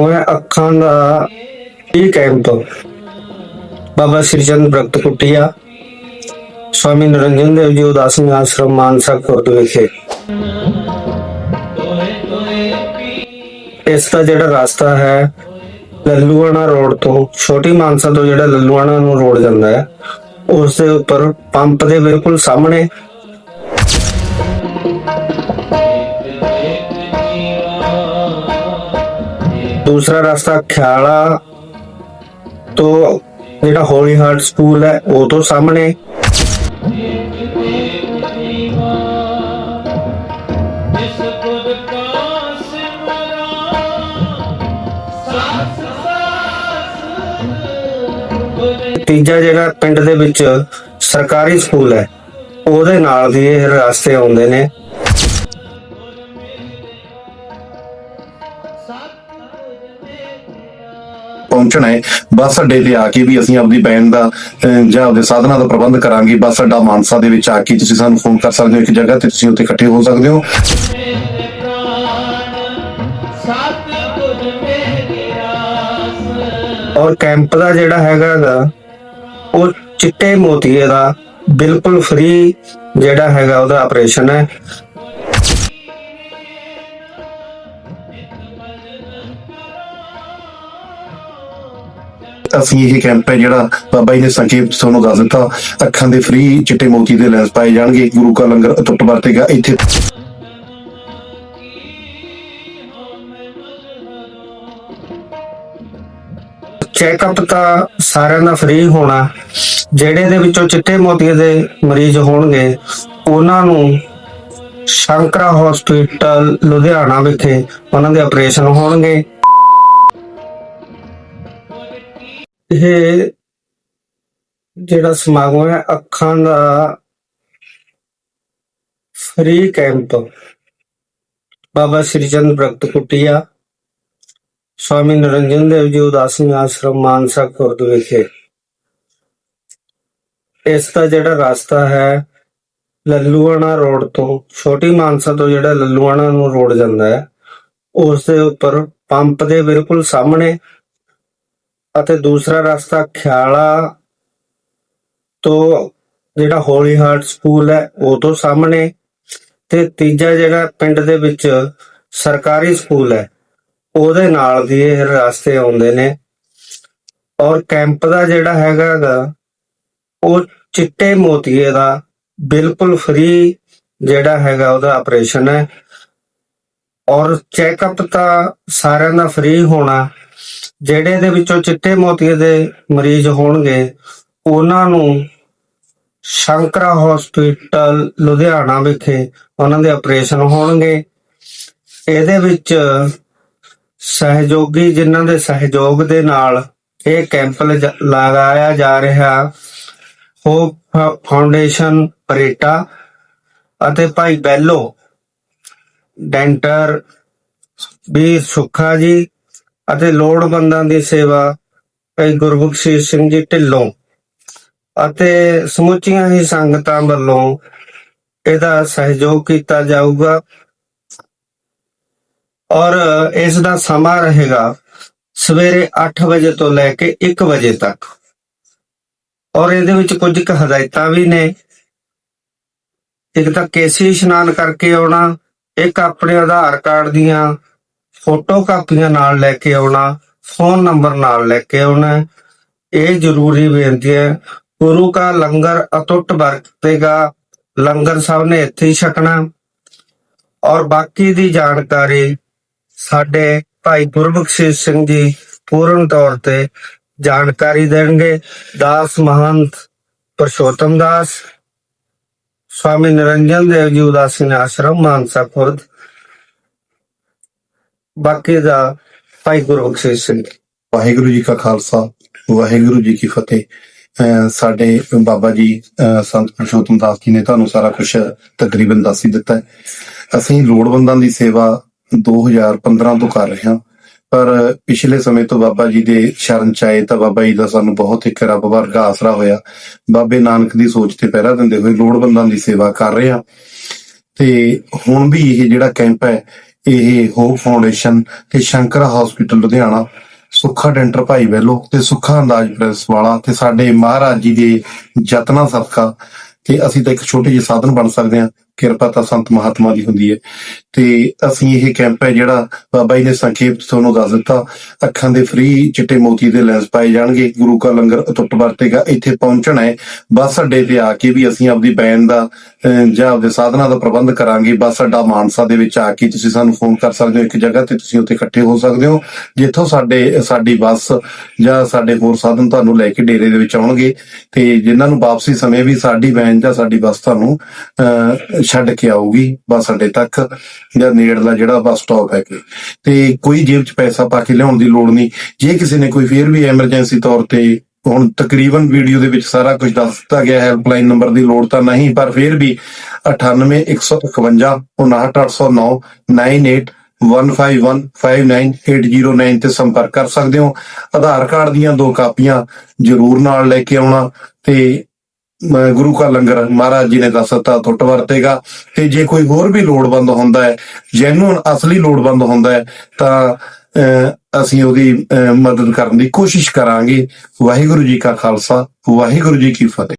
ਸਮਾਗਮ ਅੱਖਾਂ ਦਾ ਇਹ ਕੈਂਪ ਬਾਬਾ ਸ੍ਰੀ ਚੰਦ ਕੁਟਿਆ, ਸਵਾਮੀ ਨਰਿੰਦਰ ਦੇਵ ਜੀ ਉਦਾਸੀ ਆਸ਼ਰਮ ਮਾਨਸਾ ਖੁਰਦ ਵਿਖੇ। ਇਸ ਦਾ ਜਿਹੜਾ ਰਸਤਾ ਹੈ, ਲੱਲੂਆਣਾ ਰੋਡ ਤੋਂ, ਛੋਟੀ ਮਾਨਸਾ ਤੋਂ ਜਿਹੜਾ ਲੱਲੂਆਣਾ ਨੂੰ ਰੋਡ ਜਾਂਦਾ ਹੈ, ਉਸ ਦੇ ਉੱਪਰ ਪੰਪ ਦੇ ਬਿਲਕੁਲ ਸਾਹਮਣੇ ਦੂਸਰਾ ਰਸਤਾ ਖਿਆਲਾ ਤੋਂ ਜਿਹੜਾ ਹੋਲੀ ਹਾਰਟ ਸਕੂਲ ਹੈ, ਉਹ ਤੋਂ ਸਾਹਮਣੇ। ਤੀਜਾ ਜਿਹੜਾ ਪਿੰਡ ਦੇ ਵਿੱਚ ਸਰਕਾਰੀ ਸਕੂਲ ਹੈ, ਉਹਦੇ ਨਾਲ ਦੀ ਇਹ ਰਸਤੇ ਆਉਂਦੇ ਨੇ। ਪਹੁੰਚਣਾ ਹੈ। ਬੱਸ ਅੱਡੇ ਤੇ ਆ ਕੇ ਵੀ ਅਸੀਂ ਆਪਣੀ ਬੈਂਡ ਦਾ ਜਾਂ ਆਪਦੇ ਸਾਧਨਾਂ ਦਾ ਪ੍ਰਬੰਧ ਕਰਾਂਗੇ। ਬੱਸ ਅੱਡਾ ਮਾਨਸਾ ਦੇ ਵਿੱਚ ਆ ਕੇ ਤੁਸੀਂ ਸਾਨੂੰ ਫੋਨ ਕਰ ਸਕਦੇ ਹੋ। ਇੱਕ ਜਗ੍ਹਾ ਤੇ ਤੁਸੀਂ ਉੱਥੇ ਇਕੱਠੇ ਹੋ ਸਕਦੇ ਹੋ। ਔਰ ਕੈਂਪ ਦਾ ਜਿਹੜਾ ਹੈਗਾ ਗਾ, ਉਹ ਚਿੱਟੇ ਮੋਤੀਏ ਦਾ ਬਿਲਕੁਲ ਫ੍ਰੀ ਜਿਹੜਾ ਹੈਗਾ ਉਹਦਾ ਆਪਰੇਸ਼ਨ ਹੈ। ਅਸੀਂ ਇਹ ਕੈਂਪ ਹੈ ਜਿਹੜਾ ਬਾਬਾ ਜੀ ਨੇ ਸੰਖੇਪ ਤੁਹਾਨੂੰ ਦੱਸ ਦਿੱਤਾ। ਅੱਖਾਂ ਦੇ ਫ੍ਰੀ ਚਿੱਟੇ ਮੋਤੀ ਦੇ ਲੈਂਸ ਪਾਏ ਜਾਣਗੇ। ਗੁਰੂ ਕਾ ਲੰਗਰ ਅਟੁੱਟ ਵਰਤੇਗਾ ਇੱਥੇ। ਚੈੱਕਅਪ ਤਾਂ ਸਾਰਿਆਂ ਦਾ ਫ੍ਰੀ ਹੋਣਾ। ਜਿਹੜੇ ਦੇ ਵਿੱਚੋਂ ਚਿੱਟੇ ਮੋਤੀਏ ਦੇ ਮਰੀਜ਼ ਹੋਣਗੇ, ਉਹਨਾਂ ਨੂੰ ਸ਼ੰਕਰਾ ਹਸਪੀਟਲ ਲੁਧਿਆਣਾ ਵਿਖੇ ਉਹਨਾਂ ਦੇ ਆਪਰੇਸ਼ਨ ਹੋਣਗੇ। ਇਹ ਜਿਹੜਾ ਸਮਾਗਮ ਹੈ, ਅੱਖਾਂ ਦਾ ਫ੍ਰੀ ਕੈਂਪ ਬਾਬਾ ਸ੍ਰੀ ਚੰਦ ਬ੍ਰਕਤ ਕੁਟਿਆ, ਸਵਾਮੀ ਨਰਿੰਦਰ ਦੇਵ ਜੀ ਉਦਾਸੀ ਆਸ਼ਰਮ, ਮਾਨਸਾ ਖੁਰਦ ਵਿਖੇ। ਇਸ ਦਾ ਜਿਹੜਾ ਰਸਤਾ ਹੈ, ਲੱਲੂਆਣਾ ਰੋਡ ਤੋਂ, ਛੋਟੀ ਮਾਨਸਾ ਤੋਂ ਜਿਹੜਾ ਲੱਲੂਆਣਾ ਨੂੰ ਰੋਡ ਜਾਂਦਾ ਹੈ, ਉਸ ਦੇ ਉੱਪਰ ਪੰਪ ਦੇ ਬਿਲਕੁਲ ਸਾਹਮਣੇ ਅਤੇ ਦੂਸਰਾ ਰਸਤਾ ਖਿਆਲਾ ਤੋਂ ਜਿਹੜਾ ਹੋਲੀ ਹਾਰਟ ਸਕੂਲ ਹੈ, ਉਹ ਤੋਂ ਸਾਹਮਣੇ। ਤੇ ਤੀਜਾ ਜਿਹੜਾ ਪਿੰਡ ਦੇ ਵਿੱਚ ਸਰਕਾਰੀ ਸਕੂਲ ਹੈ, ਉਹਦੇ ਨਾਲ ਦੀ ਇਹ ਰਸਤੇ ਆਉਂਦੇ ਨੇ। ਔਰ ਕੈਂਪ ਦਾ ਜਿਹੜਾ ਹੈਗਾ ਗਾ, ਉਹ ਚਿੱਟੇ ਮੋਤੀਏ ਦਾ ਬਿਲਕੁਲ ਫ੍ਰੀ ਜਿਹੜਾ ਹੈਗਾ ਉਹਦਾ ਆਪਰੇਸ਼ਨ ਹੈ। ਔਰ ਚੈੱਕਅਪ ਤਾਂ ਸਾਰਿਆਂ ਦਾ ਫ੍ਰੀ ਹੋਣਾ। ਜਿਹੜੇ ਦੇ ਵਿੱਚੋਂ ਚਿੱਟੇ ਮੋਤੀਏ ਦੇ ਮਰੀਜ਼ ਹੋਣਗੇ, ਉਹਨਾਂ ਨੂੰ ਸ਼ੰਕਰਾ ਹਸਪੀਟਲ ਲੁਧਿਆਣਾ ਵਿਖੇ ਉਹਨਾਂ ਦੇ ਆਪਰੇਸ਼ਨ ਹੋਣਗੇ। ਇਹਦੇ ਵਿੱਚ ਸਹਿਯੋਗੀ ਜਿਨ੍ਹਾਂ ਦੇ ਸਹਿਯੋਗ ਦੇ ਨਾਲ ਇਹ ਕੈਂਪ ਲਗਾਇਆ ਜਾ ਰਿਹਾ ਹੋਪ ਫਾਊਂਡੇਸ਼ਨ ਪਰੇਟਾ ਅਤੇ ਭਾਈ ਬੈਲੋ, ਡੈਂਟਰ ਵੀ ਸੁੱਖਾ ਜੀ ਅਤੇ ਲੋੜਵੰਦਾਂ ਦੀ ਸੇਵਾ ਭਾਈ ਗੁਰਬਖਸ਼ ਸਿੰਘ ਜੀ ਢਿੱਲੋਂ ਅਤੇ ਸਮੁੱਚੀਆਂ ਹੀ ਸੰਗਤਾਂ ਵੱਲੋਂ ਇਹਦਾ ਸਹਿਯੋਗ ਕੀਤਾ ਜਾਊਗਾ। ਔਰ ਇਸ ਦਾ ਸਮਾਂ ਰਹੇਗਾ ਸਵੇਰੇ 8 ਵਜੇ ਤੋਂ ਲੈ ਕੇ 1 ਵਜੇ ਤੱਕ। ਔਰ ਇਹਦੇ ਵਿੱਚ ਕੁਝ ਕੁ ਹਦਾਇਤਾਂ ਵੀ ਨੇ। ਇੱਕ ਤਾਂ ਕੇਸੀ ਇਸ਼ਨਾਨ ਕਰਕੇ ਆਉਣਾ, ਇੱਕ ਆਪਣੇ ਆਧਾਰ ਕਾਰਡ ਦੀਆਂ ਫੋਟੋ ਕਾਪੀਆਂ ਨਾਲ ਲੈ ਕੇ ਆਉਣਾ, ਫੋਨ ਨੰਬਰ ਨਾਲ ਲੈ ਕੇ ਆਉਣਾ, ਇਹ ਜ਼ਰੂਰੀ ਬੇਨਤੀ ਹੈ। ਗੁਰੂ ਕਾ ਲੰਗਰ ਅਟੁੱਟ ਵਰਤੇਗਾ, ਲੰਗਰ ਸਭ ਨੇ ਇੱਥੇ ਹੀ ਛਕਣਾ। ਔਰ ਬਾਕੀ ਦੀ ਜਾਣਕਾਰੀ ਸਾਡੇ ਭਾਈ ਗੁਰਬਖਸ਼ ਸਿੰਘ ਜੀ ਪੂਰਨ ਤੌਰ ਤੇ ਜਾਣਕਾਰੀ ਦੇਣਗੇ। ਦਾਸ ਮਹੰਤ ਪਰਸ਼ੋਤਮ ਦਾਸ, ਸਵਾਮੀ ਨਿਰੰਜਨ ਦੇਵ ਜੀ ਉਦਾਸੀ ਆਸ਼ਰਮ ਮਾਨਸਾ ਖੁਰਦ। ਬਾਕੀ ਦਾ ਭਾਈ ਗੁਰਬਖਸ਼ ਸਿੰਘ ਵਾਹਿਗੁਰੂ ਜੀ ਕਾ ਖਾਲਸਾ, ਵਾਹਿਗੁਰੂ ਜੀ ਕੀ ਫਤਿਹ। ਸਾਡੇ ਬਾਬਾ ਜੀ ਸੰਤ ਪ੍ਰਸ਼ੋਤਮ ਦਾਸ ਜੀ ਨੇ ਤੁਹਾਨੂੰ ਸਾਰਾ ਕੁਝ ਤਕਰੀਬਨ ਦੱਸ ਹੀ ਦਿੱਤਾ ਹੈ। ਅਸੀਂ ਲੋੜਵੰਦਾਂ ਦੀ ਸੇਵਾ 2015 ਤੋਂ ਕਰ ਰਹੇ ਹਾਂ। ਪਰ ਪਿਛਲੇ ਸਮੇਂ ਤੋਂ ਬਾਬਾ ਜੀ ਦੇ ਸ਼ਰਨ ਚ ਆਏ ਤਾਂ ਬਾਬਾ ਜੀ ਦਾ ਸਾਨੂੰ ਬਹੁਤ ਇੱਕ ਰੱਬ ਵਰਗਾ ਆਸਰਾ ਹੋਇਆ। ਬਾਬੇ ਨਾਨਕ ਦੀ ਸੋਚ ਤੇ ਪਹਿਰਾ ਦਿੰਦੇ ਹੋਏ ਲੋੜਵੰਦਾਂ ਦੀ ਸੇਵਾ ਕਰ ਰਹੇ ਹਾਂ। ਤੇ ਹੁਣ ਵੀ ਇਹ ਜਿਹੜਾ ਕੈਂਪ ਹੈ ਇਹ ਹੋਪ ਫਾਊਂਡੇਸ਼ਨ ਤੇ ਸ਼ੰਕਰ ਹਸਪੀਟਲ ਲੁਧਿਆਣਾ, ਸੁੱਖਾ ਡੈਂਟਰ ਭਾਈ ਵੈਲੋ ਤੇ ਸੁੱਖਾ ਅੰਦਾਜ਼ ਪ੍ਰੈਸ ਵਾਲਾ ਤੇ ਸਾਡੇ ਮਹਾਰਾਜ ਜੀ ਦੇ ਯਤਨਾਂ ਸਦਕਾ ਤੇ ਅਸੀਂ ਤਾਂ ਇੱਕ ਛੋਟੇ ਜਿਹੇ ਸਾਧਨ ਬਣ ਸਕਦੇ ਹਾਂ। ਕਿਰਪਾ ਤਾਂ ਸੰਤ ਮਹਾਤਮਾ ਦੀ ਹੁੰਦੀ ਹੈ। ਤੇ ਅਸੀਂ ਇਹ ਕੈਂਪ ਹੈ ਜਿਹੜਾ ਬਾਬਾ ਜੀ ਨੇ ਸੰਖੇਪ ਤੁਹਾਨੂੰ ਦੱਸ ਦਿੱਤਾ। ਅੱਖਾਂ ਦੇ ਫ੍ਰੀ ਚਿੱਟੇ ਮੋਤੀ ਦੇ ਲੈਂਸ ਪਾਏ ਜਾਣਗੇ। ਗੁਰੂ ਕਾ ਲੰਗਰ ਅਟੁੱਟ ਵਰਤੇਗਾ। ਇੱਥੇ ਪਹੁੰਚਣਾ ਹੈ। ਬੱਸ ਅੱਡੇ ਤੇ ਆ ਕੇ ਵੀ ਅਸੀਂ ਆਪਦੀ ਬੈਨ ਦਾ ਜਾਂ ਆਪਦੇ ਸਾਧਨਾਂ ਦਾ ਪ੍ਰਬੰਧ ਕਰਾਂਗੇ। ਬੱਸ ਅੱਡਾ ਮਾਨਸਾ ਦੇ ਵਿੱਚ ਆ ਕੇ ਤੁਸੀਂ ਸਾਨੂੰ ਫੋਨ ਕਰ ਸਕਦੇ ਹੋ ਇੱਕ ਜਗ੍ਹਾ ਤੇ। ਤੁਸੀਂ ਉੱਥੇ ਇਕੱਠੇ ਹੋ ਸਕਦੇ ਹੋ। ਜਿੱਥੋਂ ਸਾਡੇ ਸਾਡੀ ਬੱਸ ਜਾਂ ਸਾਡੇ ਹੋਰ ਸਾਧਨ ਤੁਹਾਨੂੰ ਲੈ ਕੇ ਡੇਰੇ ਦੇ ਵਿੱਚ ਆਉਣਗੇ। ਤੇ ਜਿਨ੍ਹਾਂ ਨੂੰ ਵਾਪਸੀ ਸਮੇਂ ਵੀ ਸਾਡੀ ਵੈਨ ਜਾਂ ਸਾਡੀ ਬੱਸ ਤੁਹਾਨੂੰ ਅਹ, ਛੱਡ ਕੇ ਆਊਗੀ ਬੱਸ ਅੱਡੇ ਤੱਕ ਜਾਂ ਨੇੜਲਾ ਜਿਹੜਾ ਬੱਸ ਸਟਾਪ ਹੈ ਕਿ ਤੇ ਕੋਈ ਜੇਬ 'ਚ ਪੈਸਾ ਪਾ ਕੇ ਲਿਆਉਣ ਦੀ ਲੋੜ ਨਹੀਂ। ਜੇ ਕਿਸੇ ਨੇ ਕੋਈ ਫੇਰ ਵੀ ਐਮਰਜੈਂਸੀ ਤੌਰ ਤੇ ਹੁਣ ਤਕਰੀਬਨ ਵੀਡੀਓ ਦੇ ਵਿੱਚ ਸਾਰਾ ਕੁਝ ਦੱਸ ਦਿੱਤਾ ਗਿਆ ਹੈਲਪਲਾਈਨ ਨੰਬਰ ਦੀ ਲੋੜ ਤਾਂ ਨਹੀਂ, ਪਰ ਫੇਰ ਵੀ 9815 59809 98 15159809 ਤੇ ਸੰਪਰਕ ਕਰ ਸਕਦੇ ਹੋ। ਆਧਾਰ ਕਾਰਡ ਦੀਆਂ ਦੋ ਕਾਪੀਆਂ ਜ਼ਰੂਰ ਨਾਲ ਲੈ ਕੇ ਆਉਣਾ ਤੇ ਗੁਰੂ ਕਾ ਲੰਗਰ ਮਹਾਰਾਜ ਜੀ ਨੇ ਦੱਸਤਾ ਟੁੱਟ ਵਰਤੇਗਾ। ਤੇ ਜੇ ਕੋਈ ਹੋਰ ਵੀ ਲੋੜਵੰਦ ਹੁੰਦਾ ਹੈ ਜੈਨੂਨ ਅਸਲੀ ਲੋੜਵੰਦ ਹੁੰਦਾ ਹੈ ਤਾਂ ਅਹ, ਅਸੀਂ ਉਹਦੀ ਅਹ, ਮਦਦ ਕਰਨ ਦੀ ਕੋਸ਼ਿਸ਼ ਕਰਾਂਗੇ। ਵਾਹਿਗੁਰੂ ਜੀ ਕਾ ਖਾਲਸਾ ਵਾਹਿਗੁਰੂ ਜੀ ਕੀ ਫਤਿਹ।